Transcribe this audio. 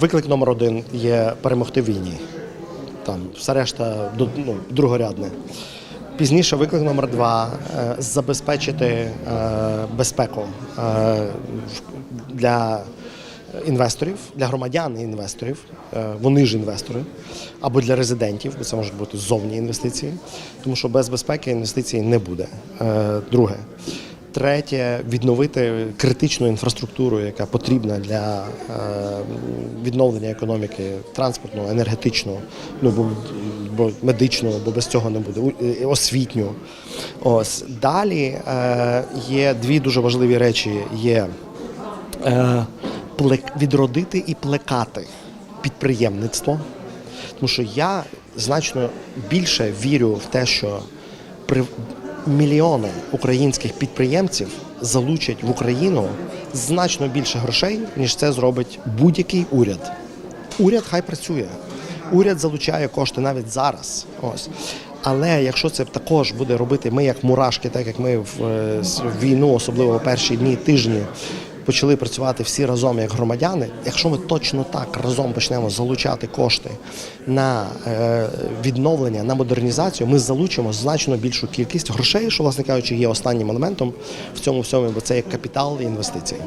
виклик номер один є перемогти в війні. Там все решта ну, другорядне. Пізніше виклик номер два е, забезпечити е, безпеку е, для інвесторів, для громадян і інвесторів, вони ж інвестори, або для резидентів, бо це можуть бути зовні інвестиції, тому що без безпеки інвестицій не буде. Друге. Третє відновити критичну інфраструктуру, яка потрібна для е, відновлення економіки транспортного, енергетичного, ну бо, бо медичного, бо без цього не буде, е. Ось далі е, є дві дуже важливі речі. Є відродити і плекати підприємництво. Тому що я значно більше вірю в те, що при мільйони українських підприємців залучать в Україну значно більше грошей, ніж це зробить будь-який уряд. Уряд хай працює. Уряд залучає кошти навіть зараз. Ось. Але якщо це також буде робити ми як мурашки, так як ми в, е, війну, особливо в перші дні, тижні, почали працювати всі разом як громадяни. Якщо ми точно так разом почнемо залучати кошти на е, відновлення, на модернізацію, ми залучимо значно більшу кількість грошей, що, власне кажучи, є останнім елементом в цьому всьому, бо це як капітал і інвестиції.